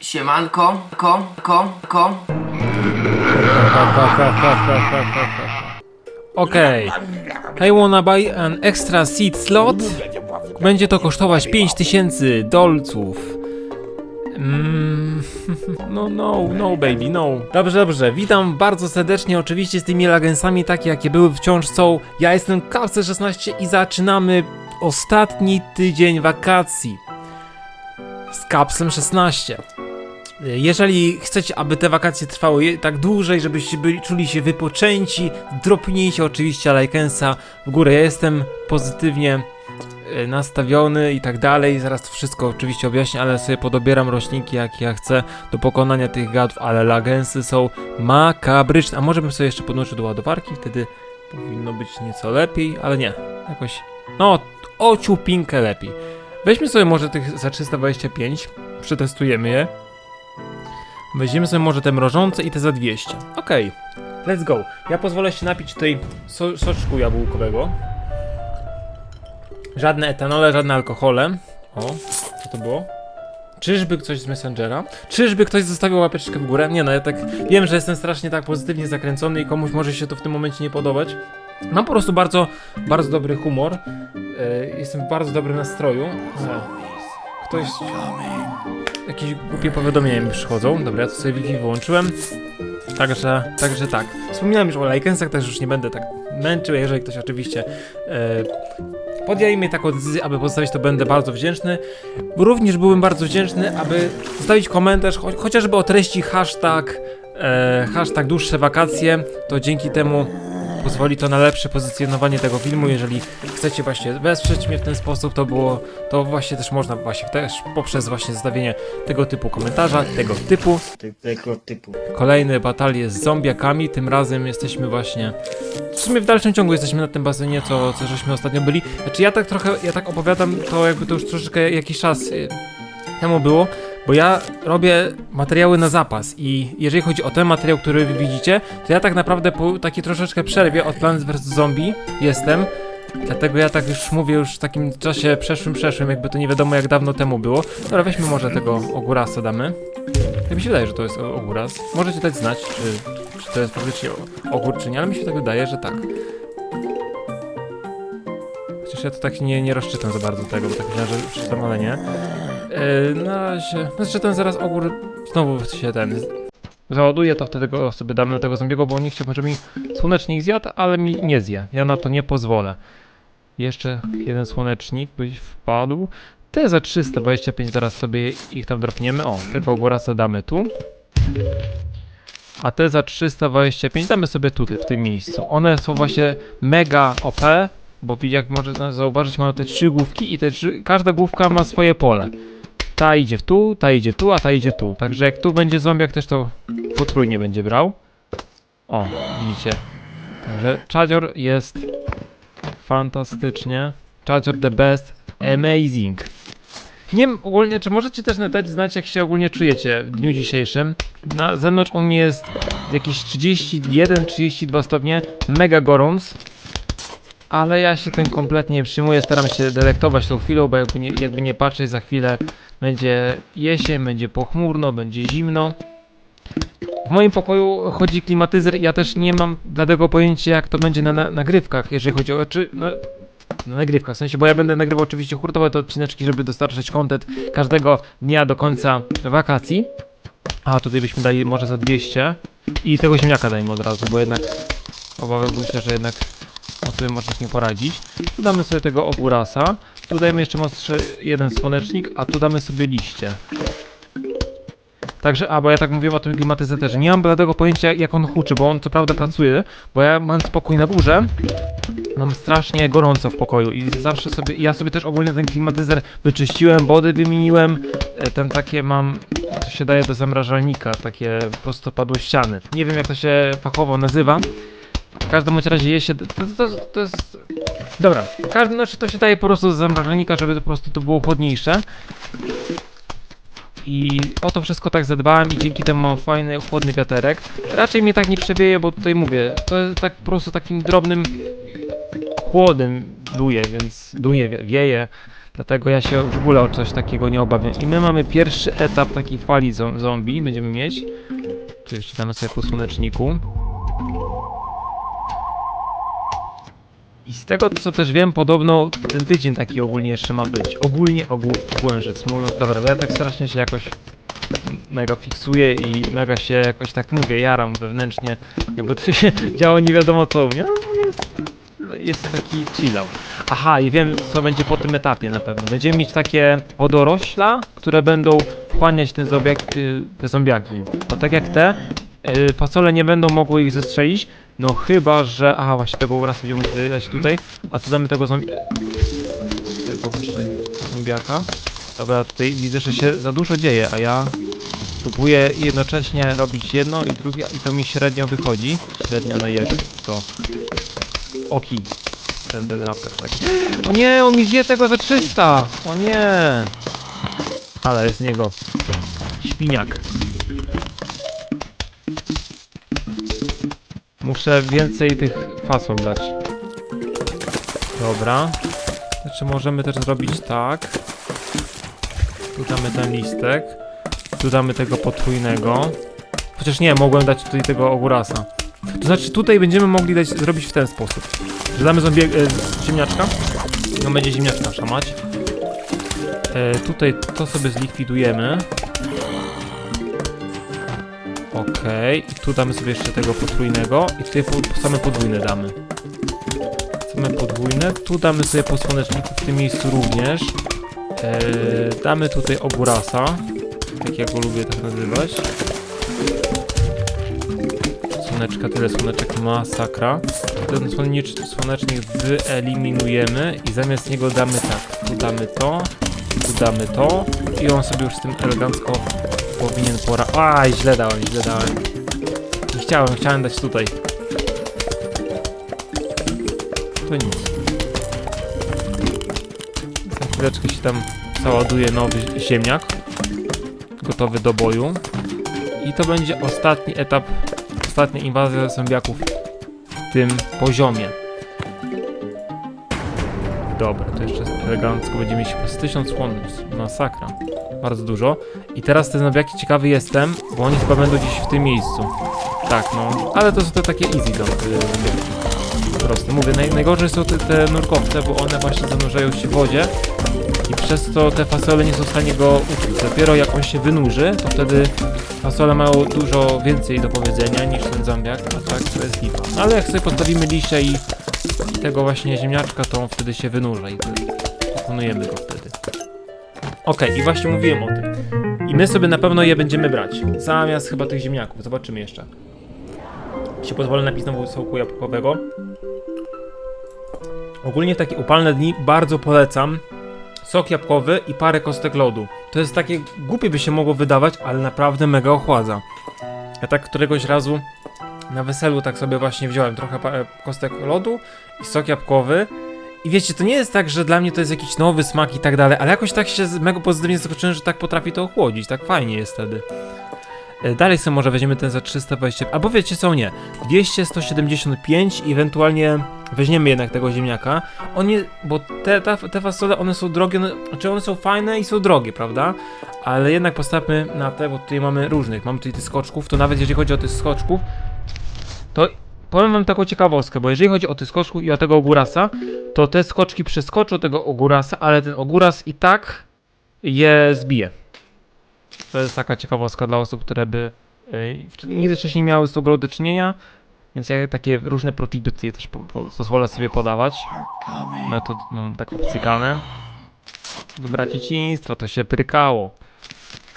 Siemanko, ko, ko, ko. Okej. I wanna buy an extra seat slot. Będzie to kosztować 5000 dolców. Mm, no, no, no, baby, no. Dobrze, dobrze. Witam bardzo serdecznie, oczywiście z tymi lagensami, takie jakie były wciąż są. Ja jestem Kapsel16 i zaczynamy ostatni tydzień wakacji z Kapsem 16. Jeżeli chcecie, aby te wakacje trwały tak dłużej, żebyście byli, czuli się wypoczęci, dropnijcie oczywiście lajkensa w górę. Ja jestem pozytywnie e, nastawiony i tak dalej. Zaraz to wszystko oczywiście objaśnię, ale sobie podobieram roślinki jakie ja chcę do pokonania tych gadów, ale lagensy są makabryczne. A może bym sobie jeszcze podłączył do ładowarki, wtedy powinno być nieco lepiej, ale nie. Jakoś, no, o ciupinkę lepiej. Weźmy sobie może tych za 325, przetestujemy je. Weźmiemy sobie może te mrożące i te za 200. Okej, let's go. Ja pozwolę się napić tej so soczku jabłkowego. Żadne etanole, żadne alkohole. O, co to było? Czyżby ktoś z Messengera? Czyżby ktoś zostawił łapeczkę w górę? Nie no, ja tak wiem, że jestem strasznie tak pozytywnie zakręcony i komuś może się to w tym momencie nie podobać. Mam po prostu bardzo, bardzo dobry humor. E, jestem w bardzo dobrym nastroju. E, ktoś... Jakieś głupie powiadomienia mi przychodzą. Dobra, ja to sobie Wi-Fi wyłączyłem. Także, także tak. Wspominałem już o Lajkensach, też już nie będę tak męczył. Jeżeli ktoś oczywiście e, podjęli mnie taką decyzję, aby pozostawić, to będę bardzo wdzięczny. Również byłbym bardzo wdzięczny, aby zostawić komentarz, cho chociażby o treści hashtag, e, hashtag dłuższe wakacje. To dzięki temu pozwoli to na lepsze pozycjonowanie tego filmu. Jeżeli chcecie właśnie wesprzeć mnie w ten sposób, to było, to właśnie też można właśnie też poprzez właśnie zostawienie tego typu komentarza, tego typu. tego typu. Kolejne batalie z zombiakami, tym razem jesteśmy właśnie... W sumie w dalszym ciągu jesteśmy na tym basenie, co, co żeśmy ostatnio byli. Znaczy ja tak trochę, ja tak opowiadam, to jakby to już troszeczkę jakiś czas y, temu było, bo ja robię materiały na zapas i jeżeli chodzi o ten materiał, który wy widzicie, to ja tak naprawdę po takiej troszeczkę przerwie od Plants vs Zombie jestem, Dlatego ja tak już mówię już w takim czasie przeszłym, przeszłym, jakby to nie wiadomo jak dawno temu było. Dobra, weźmy może tego ogórasa damy. Tak mi się wydaje, że to jest ogóras. Możecie dać znać, czy, czy to jest faktycznie ogór, czy nie, ale mi się tak wydaje, że tak. Chociaż ja to tak nie, nie rozczytam za bardzo tego, bo tak myślałem, że przeczytam, ale nie. Yy, na razie... Znaczy ten zaraz ogór znowu się ten... Załaduje, to wtedy go sobie damy do tego zombiego, bo nie chciałbym, żeby mi słonecznik zjadł, ale mi nie zje. Ja na to nie pozwolę. Jeszcze jeden słonecznik byś wpadł. Te za 325 zaraz sobie ich tam dropniemy. O, tego ogórasa damy tu. A te za 325 damy sobie tutaj, w tym miejscu. One są właśnie mega OP, bo jak można zauważyć, mają te trzy główki i te trzy, każda główka ma swoje pole. Ta idzie w tu, ta idzie tu, a ta idzie tu. Także jak tu będzie zombiak też to potrójnie będzie brał. O, widzicie. Także Chadzior jest fantastycznie. Chadzior the best, amazing. Nie wiem ogólnie, czy możecie też dać znać, jak się ogólnie czujecie w dniu dzisiejszym. Na zewnątrz u mnie jest jakieś 31-32 stopnie, mega gorąc. Ale ja się tym kompletnie nie przyjmuję, staram się delektować tą chwilą, bo jakby nie, jakby nie patrzeć, za chwilę będzie jesień, będzie pochmurno, będzie zimno. W moim pokoju chodzi klimatyzer ja też nie mam dlatego pojęcia, jak to będzie na, na nagrywkach, jeżeli chodzi o... Czy, no, na nagrywkach, w sensie, bo ja będę nagrywał oczywiście hurtowe te odcineczki, żeby dostarczać content każdego dnia do końca wakacji. A tutaj byśmy dali może za 200 i tego ziemniaka dajmy od razu, bo jednak obawiałbym się, że jednak o sobie można nie poradzić. Tu damy sobie tego ogórasa, tu dajemy jeszcze mocny jeden słonecznik, a tu damy sobie liście. Także, a bo ja tak mówiłem o tym klimatyzatorze, nie mam bladego pojęcia jak on huczy, bo on co prawda pracuje, bo ja mam spokój na górze, mam strasznie gorąco w pokoju i zawsze sobie, ja sobie też ogólnie ten klimatyzer wyczyściłem, body wymieniłem, e, ten takie mam, to się daje do zamrażalnika, takie prostopadłe ściany. Nie wiem jak to się fachowo nazywa, w każdym razie je się, to, to, to jest, dobra, w każdym znaczy to się daje po prostu do zamrażalnika, żeby to po prostu to było chłodniejsze. I o to wszystko tak zadbałem i dzięki temu mam fajny, chłodny wiaterek. Raczej mnie tak nie przewieje, bo tutaj mówię, to jest tak po prostu takim drobnym chłodem duje, więc duje, wie- wieje. Dlatego ja się w ogóle o coś takiego nie obawiam. I my mamy pierwszy etap takiej fali zo- zombie, będziemy mieć. Tu jeszcze damy sobie po słoneczniku. I z tego co też wiem, podobno ten tydzień taki ogólnie jeszcze ma być. Ogólnie ogół, ogółem rzecz mówiąc. Dobra, ja tak strasznie się jakoś mega fiksuję i mega się jakoś tak mówię, jaram wewnętrznie, jakby to się działo nie wiadomo co u mnie. No, jest, taki chillout. Aha, i wiem co będzie po tym etapie na pewno. Będziemy mieć takie wodorośla, które będą wchłaniać te, zombiak, y, te zombiaki. Bo tak jak te, y, fasole nie będą mogły ich zestrzelić, no chyba, że... Aha, właśnie tego uraz będziemy musieli dać tutaj, a tu damy tego zombie... Zombiaka. Dobra, tutaj widzę, że się za dużo dzieje, a ja próbuję jednocześnie robić jedno i drugie i to mi średnio wychodzi. Średnio na jest to oki. Ten deweloper taki. O nie, on mi zje tego za 300! O nie! Ale jest niego śpiniak. Muszę więcej tych fasol dać. Dobra. Znaczy możemy też zrobić tak. Tu damy ten listek. Tu damy tego potrójnego. Chociaż nie, mogłem dać tutaj tego ogórasa. To znaczy tutaj będziemy mogli dać, zrobić w ten sposób. Że damy zombie, e, ziemniaczka. No będzie ziemniaczka nasza mać. E, tutaj to sobie zlikwidujemy. Okej, i tu damy sobie jeszcze tego potrójnego i tutaj same podwójne damy. Same podwójne, tu damy sobie po słoneczniku w tym miejscu również. E, damy tutaj ogórasa, tak jak go lubię tak nazywać. Słoneczka, tyle słoneczek, masakra. Ten słonecz, słonecznik wyeliminujemy i zamiast niego damy tak. Tu damy to, tu damy to i on sobie już z tym elegancko powinien pora... Aj, źle dałem, źle dałem. Nie chciałem, chciałem dać tutaj. To nic. Za chwileczkę się tam załaduje nowy ziemniak. Gotowy do boju. I to będzie ostatni etap, ostatnia inwazja zombiaków w tym poziomie. Dobra, to jeszcze elegancko będziemy mieć z 1000 słonnic. Masakra. Bardzo dużo. I teraz te zombiaki ciekawy jestem, bo oni chyba będą gdzieś w tym miejscu. Tak, no. Ale to są te takie easy tam, y, prostu. Mówię, naj, najgorzej są te, te nurkowce, bo one właśnie zanurzają się w wodzie i przez to te fasole nie są w stanie go ukryć. Dopiero jak on się wynurzy, to wtedy fasole mają dużo więcej do powiedzenia niż ten zombiak, a tak to jest lipa. No, ale jak sobie postawimy liście i i tego właśnie ziemniaczka, to on wtedy się wynurza i pokonujemy go wtedy. Okej, i właśnie mówiłem o tym. I my sobie na pewno je będziemy brać. Zamiast chyba tych ziemniaków. Zobaczymy jeszcze. Się pozwolę napisać znowu sołku jabłkowego. Ogólnie w takie upalne dni bardzo polecam sok jabłkowy i parę kostek lodu. To jest takie głupie by się mogło wydawać, ale naprawdę mega ochładza. Ja tak któregoś razu na weselu tak sobie właśnie wziąłem trochę pa- kostek lodu i sok jabłkowy. I wiecie, to nie jest tak, że dla mnie to jest jakiś nowy smak i tak dalej, ale jakoś tak się mega pozytywnie zaskoczyłem, że tak potrafi to ochłodzić, tak fajnie jest wtedy. E, Dalej sobie może weźmiemy ten za 320, albo wiecie co, nie, 200, 175 i ewentualnie weźmiemy jednak tego ziemniaka. On nie, bo te, te, te fasole, one są drogie, one, znaczy one są fajne i są drogie, prawda? Ale jednak postawmy na te, bo tutaj mamy różnych, mamy tutaj tych skoczków, to nawet jeżeli chodzi o tych skoczków, to powiem wam taką ciekawostkę, bo jeżeli chodzi o tych skoczków i o tego ogórasa, to te skoczki przeskoczą tego ogórasa, ale ten ogóras i tak je zbije. To jest taka ciekawostka dla osób, które by y, nigdy wcześniej miały z tą grą do czynienia, więc ja takie różne prohibicje też po, po, pozwolę sobie podawać. No to no, tak obcykane. Dobra, dzieciństwo, to się prykało.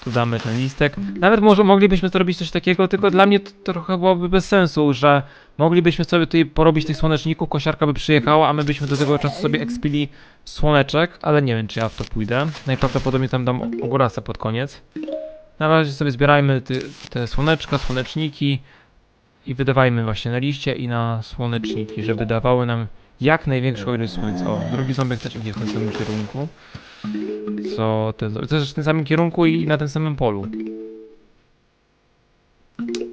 Tu damy ten listek. Nawet może moglibyśmy zrobić coś takiego, tylko dla mnie to trochę byłoby bez sensu, że moglibyśmy sobie tutaj porobić tych słoneczników, kosiarka by przyjechała, a my byśmy do tego czasu sobie ekspili słoneczek, ale nie wiem czy ja w to pójdę. Najprawdopodobniej tam dam ogórasa pod koniec. Na razie sobie zbierajmy ty, te słoneczka, słoneczniki i wydawajmy właśnie na liście i na słoneczniki, żeby dawały nam jak największą ilość słońca. O, drugi ząbek też idzie w tym samym kierunku. Co te, też w tym samym kierunku i na tym samym polu.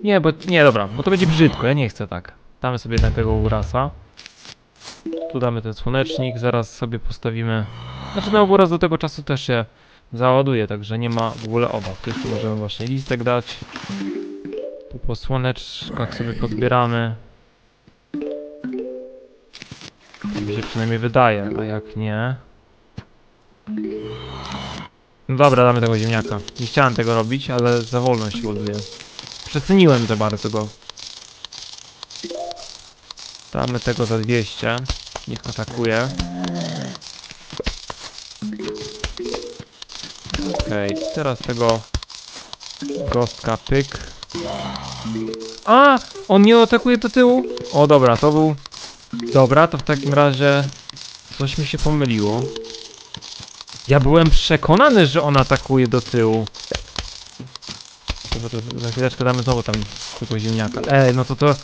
Nie, bo nie, dobra, bo to będzie brzydko, ja nie chcę tak. Damy sobie jednak tego urasa. Tu damy ten słonecznik, zaraz sobie postawimy Znaczy no obraz do tego czasu też się załaduje, także nie ma w ogóle obaw. Tu jeszcze możemy właśnie listek dać. Tu po słoneczkach sobie podbieramy. Tak mi się przynajmniej wydaje, a jak nie... No dobra, damy tego ziemniaka. Nie chciałem tego robić, ale za wolno się ładuje. Przeceniłem za bardzo go. Damy tego za 200. Niech atakuje. Okej, teraz tego gostka pyk. A! On nie atakuje do tyłu? O dobra, to był... Dobra, to w takim razie coś mi się pomyliło. Ja byłem przekonany, że on atakuje do tyłu. Dobra, to za chwileczkę damy znowu tam tego ziemniaka. Ej, no to to...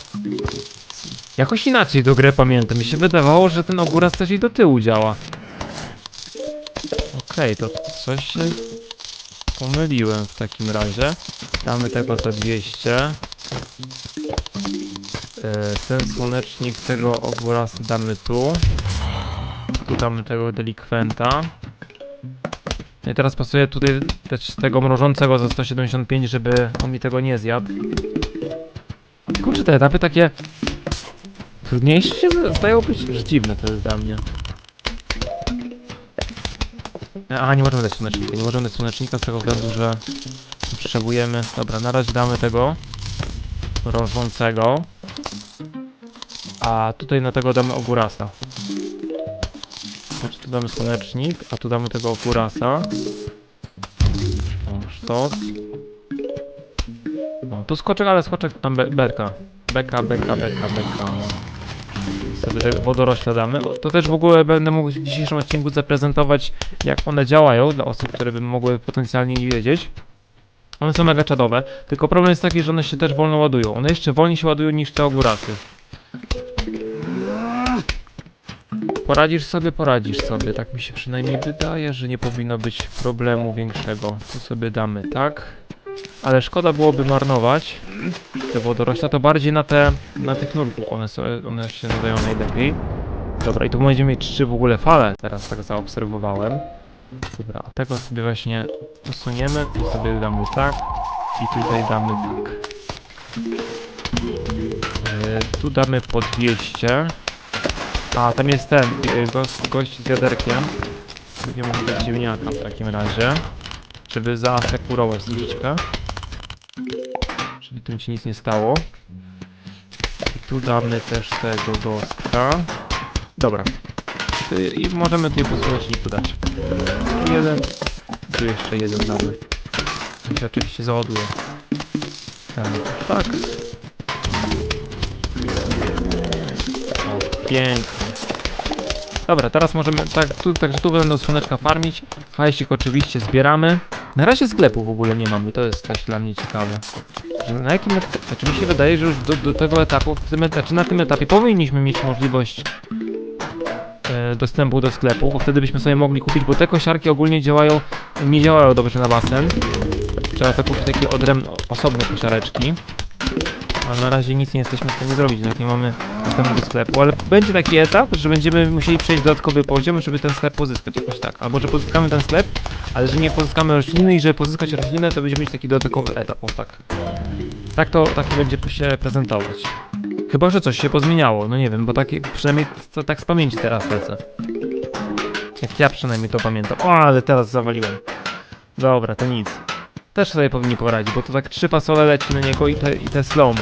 Jakoś inaczej do grę pamiętam. Mi się wydawało, że ten ogóraz też i do tyłu działa. Okej, to coś się pomyliłem w takim razie. Damy tego za 200. E, ten słonecznik tego ogórasa damy tu. Tu damy tego delikwenta. No i teraz pasuje tutaj też tego mrożącego za 175, żeby on mi tego nie zjadł. Kurczę, te etapy takie trudniejsze się zdają być dziwne to jest dla mnie. A, nie możemy dać słonecznika, nie możemy dać słonecznika z tego względu, że potrzebujemy... Dobra, na razie damy tego mrożącego. A tutaj na tego damy ogórasa. Znaczy tu damy słonecznik, a tu damy tego ogórasa. O, sztos. No, tu skoczek, ale skoczek tam be berka. Beka, beka, beka, beka. Sobie wodorośle damy. O, To też w ogóle będę mógł w dzisiejszym odcinku zaprezentować, jak one działają dla osób, które by mogły potencjalnie nie wiedzieć. One są mega czadowe, tylko problem jest taki, że one się też wolno ładują. One jeszcze wolniej się ładują niż te ogórasy. Poradzisz sobie, poradzisz sobie. Tak mi się przynajmniej wydaje, że nie powinno być problemu większego. Tu sobie damy, tak? Ale szkoda byłoby marnować te wodorośla, to bardziej na te, na tych nurków one, one się nadają najlepiej. Dobra, i tu będziemy mieć trzy w ogóle fale, teraz tak zaobserwowałem. Dobra, a tego sobie właśnie usuniemy, tu sobie damy tak i tutaj damy tak. Yy, tu damy po 200. A, tam jest ten, yy, gość, z wiaderkiem. Nie mogę dać ziemniaka w takim razie. Żeby zaasekurować troszeczkę. Żeby tym się nic nie stało. I tu damy też tego gostka. Dobra. Y, I możemy tutaj po słoneczniku dać. Jeden. Tu jeszcze jeden damy. To się oczywiście załaduje. Tak. tak. O, pięknie. Dobra, teraz możemy, tak, tu, także tu będą słoneczka farmić. Hajsik oczywiście zbieramy. Na razie sklepu w ogóle nie mamy, to jest też dla mnie ciekawe. Na jakim etapie, znaczy mi się wydaje, że już do, do tego etapu, w tym, et- znaczy na tym etapie powinniśmy mieć możliwość e, dostępu do sklepu, bo wtedy byśmy sobie mogli kupić, bo te kosiarki ogólnie działają, nie działają dobrze na basen. Trzeba to kupić takie odrębne, osobne kosiareczki. Ale na razie nic nie jesteśmy w stanie zrobić, nawet nie mamy dostępu do sklepu, ale będzie taki etap, że będziemy musieli przejść dodatkowy poziom, żeby ten sklep pozyskać jakoś tak. Albo że pozyskamy ten sklep, ale że nie pozyskamy rośliny i żeby pozyskać roślinę, to będziemy mieć taki dodatkowy etap, o tak. Tak to, tak to będzie się prezentować. Chyba, że coś się pozmieniało, no nie wiem, bo tak, przynajmniej to tak z pamięci teraz lecę. Jak ja przynajmniej to pamiętam. O, ale teraz zawaliłem. Dobra, to nic. Też sobie powinni poradzić, bo to tak trzy fasole leci na niego i te, i te slow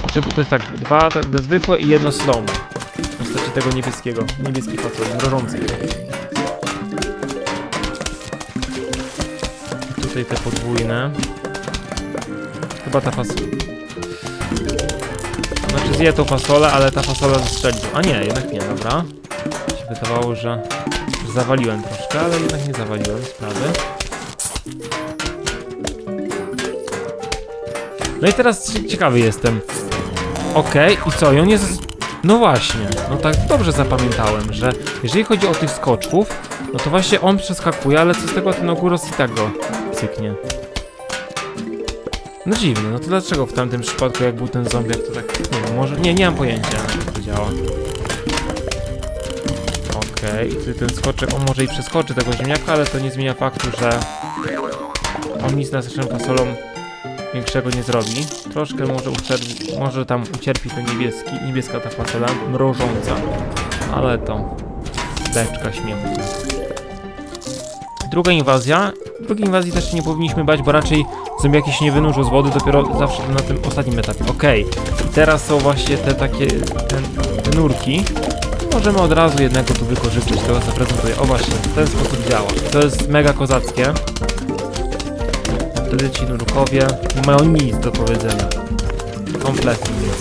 Znaczy, to jest tak, dwa te, te zwykłe i jedno slow W postaci tego niebieskiego, niebieskiej fasoli, mrożącej. I tutaj te podwójne. Chyba ta fasola. Znaczy zje tą fasolę, ale ta fasola zastrzeli. A nie, jednak nie, dobra. Się wydawało, że zawaliłem troszkę, ale jednak nie zawaliłem sprawy. No i teraz cie- ciekawy jestem. Okej, i co? I on jest... No właśnie, no tak dobrze zapamiętałem, że jeżeli chodzi o tych skoczków, no to właśnie on przeskakuje, ale co z tego ten ogóros i tak go cyknie. No dziwnie, no to dlaczego w tamtym przypadku jak był ten zombie, jak to tak... Nie wiem, może... Nie, nie mam pojęcia jak to działa. Okej. Okay. ten skoczek, on może i przeskoczy tego ziemniaka, ale to nie zmienia faktu, że on nic z naszym fasolą większego nie zrobi. Troszkę może, ucierpi, może tam ucierpi ten niebieski, niebieska ta fasola mrożąca, ale to beczka śmiechu. Druga inwazja. Drugiej inwazji też się nie powinniśmy bać, bo raczej zombiaki się nie wynurzą z wody, dopiero zawsze na tym ostatnim etapie. Okej, i teraz są właśnie te takie, ten, te nurki. Możemy od razu jednego tu wykorzystać, tego zaprezentuję. O właśnie, w ten sposób działa. To jest mega kozackie. Wtedy ci nurkowie nie mają nic do powiedzenia. Kompletnie nic.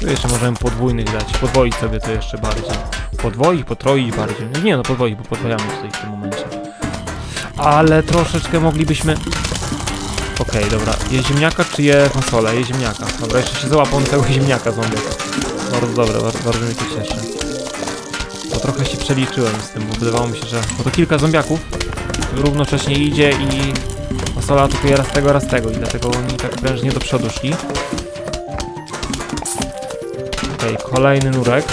Tu jeszcze możemy podwójnych dać, podwoić sobie to jeszcze bardziej. Podwoić, potroić bardziej. No Nie no, podwoić, bo podwajamy tutaj w tym momencie. Ale troszeczkę moglibyśmy... Okej, dobra. Je ziemniaka czy je fasolę? Je ziemniaka. Dobra, jeszcze się załapał tego ziemniaka zombie. Bardzo dobre, bardzo, bardzo mnie to cieszy. Bo trochę się przeliczyłem z tym, bo wydawało mi się, że... Bo to kilka zombiaków równocześnie idzie i fasola atakuje raz tego, raz tego i dlatego oni tak prężnie do przodu szli. Okej, kolejny nurek.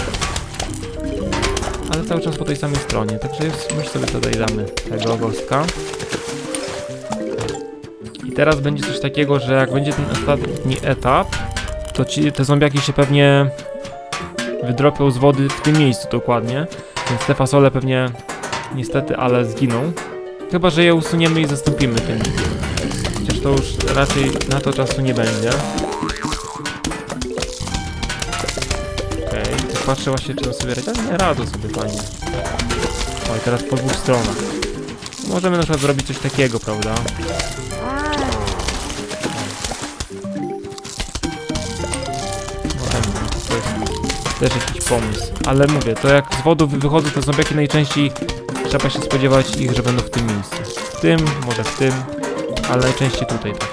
Ale cały czas po tej samej stronie, także my sobie tutaj damy tego gostka. I teraz będzie coś takiego, że jak będzie ten ostatni etap, to ci, te zombiaki się pewnie wydropią z wody w tym miejscu dokładnie, więc te fasole pewnie niestety, ale zginą. Chyba, że je usuniemy i zastąpimy tym. Chociaż to już raczej na to czasu nie będzie. Okej, okay. patrzę właśnie, czy on sobie radzi. Nie, radzą sobie fajnie. O, i teraz po dwóch stronach. Możemy na przykład zrobić coś takiego, prawda? Też jakiś pomysł. Ale mówię, to jak z wody wychodzą te zombiaki najczęściej trzeba się spodziewać ich, że będą w tym miejscu. W tym, może w tym, ale najczęściej tutaj tak.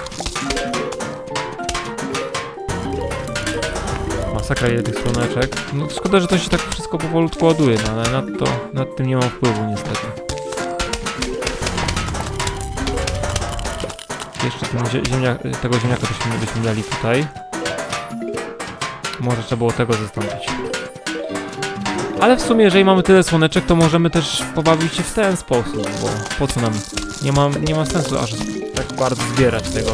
Masakra ile tych słoneczek. No szkoda, że to się tak wszystko powolutku ładuje, no, ale nad, to, nad tym nie mam wpływu niestety. Jeszcze ten tego ziemniaka byśmy, byśmy mieli tutaj. Może trzeba było tego zastąpić. Ale w sumie, jeżeli mamy tyle słoneczek, to możemy też pobawić się w ten sposób, bo po co nam? Nie ma, nie ma sensu aż tak bardzo zbierać tego.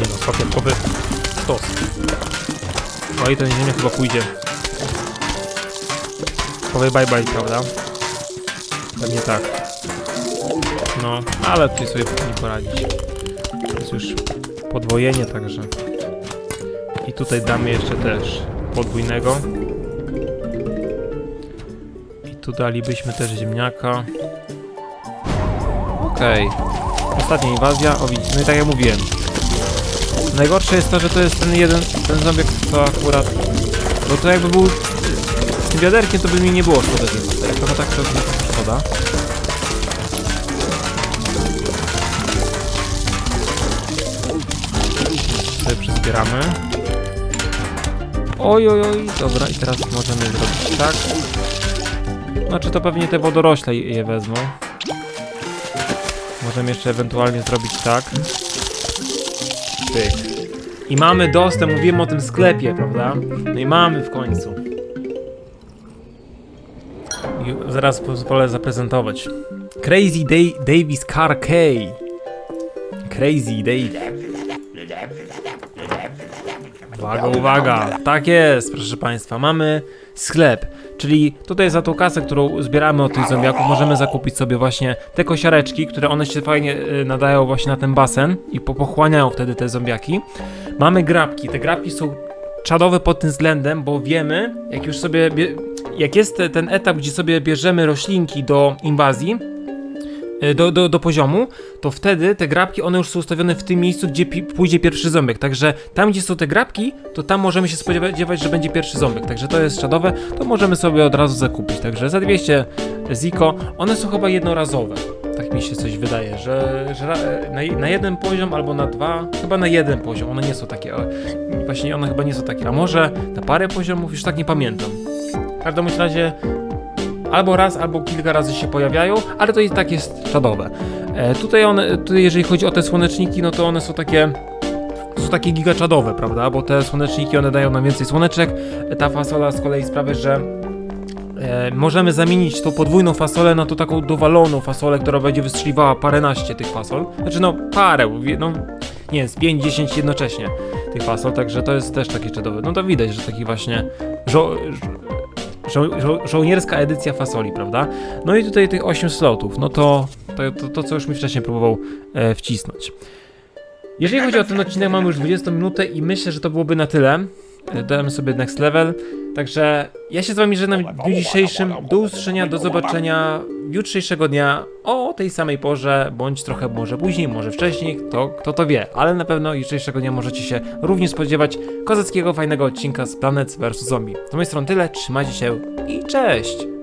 Nie no, papier stos. No i ten ziemia chyba pójdzie. Powie bye bye, prawda? Pewnie tak. No, ale tutaj sobie nie poradzić. To jest już podwojenie, także... I tutaj damy jeszcze też podwójnego. I tu dalibyśmy też ziemniaka. Okej. Okay. Ostatnia inwazja. O widzisz, no i tak jak mówiłem. Najgorsze jest to, że to jest ten jeden, ten zombiak, co akurat... Bo to jakby był z tym wiaderkiem, to by mi nie było szkoda, że tutaj. Trochę tak to szkoda. Sobie przyzbieramy. Oj, oj, oj, dobra, i teraz możemy zrobić tak. Znaczy to pewnie te wodorośle je wezmą. Możemy jeszcze ewentualnie zrobić tak. Pyk. I mamy dostęp, mówiłem o tym sklepie, prawda? No i mamy w końcu. I zaraz pozwolę zaprezentować. Crazy Day Davis Car K. Crazy Dave. Uwaga, uwaga. Tak jest, proszę Państwa. Mamy sklep, czyli tutaj za tą kasę, którą zbieramy od tych zombiaków, możemy zakupić sobie właśnie te kosiareczki, które one się fajnie y, nadają właśnie na ten basen i po pochłaniają wtedy te zombiaki. Mamy grabki. Te grabki są czadowe pod tym względem, bo wiemy, jak już sobie... Jak jest te, ten etap, gdzie sobie bierzemy roślinki do inwazji, do, do, do poziomu, to wtedy te grabki, one już są ustawione w tym miejscu, gdzie pójdzie pierwszy ząbek. Także tam, gdzie są te grabki, to tam możemy się spodziewać, że będzie pierwszy ząbek. Także to jest czadowe, to możemy sobie od razu zakupić. Także za 200 ziko, one są chyba jednorazowe. Tak mi się coś wydaje, że, że na, na jeden poziom albo na dwa, chyba na jeden poziom, one nie są takie, właśnie one chyba nie są takie, a może na parę poziomów, już tak nie pamiętam. W każdym razie albo raz, albo kilka razy się pojawiają, ale to i tak jest czadowe. E, tutaj one, tutaj jeżeli chodzi o te słoneczniki, no to one są takie są takie gigaczadowe, prawda? Bo te słoneczniki, one dają nam więcej słoneczek. Ta fasola z kolei sprawia, że e, możemy zamienić tą podwójną fasolę na tą taką dowaloną fasolę, która będzie wystrzeliwała paręnaście tych fasol. Znaczy no parę, no nie wiem, z 5-10 jednocześnie tych fasol, także to jest też takie czadowe. No to widać, że taki właśnie żo- żo- żo- żołnierska edycja fasoli, prawda? No i tutaj tych 8 slotów, no to to, to, to co już mi wcześniej próbował e, wcisnąć. Jeżeli chodzi o ten odcinek, mamy już 20 minutę i myślę, że to byłoby na tyle. E, Dałem sobie next level. Także ja się z wami żegnam w dniu dzisiejszym. Do usłyszenia, do zobaczenia jutrzejszego dnia o tej samej porze, bądź trochę może później, może wcześniej, kto, kto to wie. Ale na pewno jutrzejszego dnia możecie się również spodziewać kozackiego, fajnego odcinka z Planets vs Zombie. Z mojej strony tyle, trzymajcie się i cześć!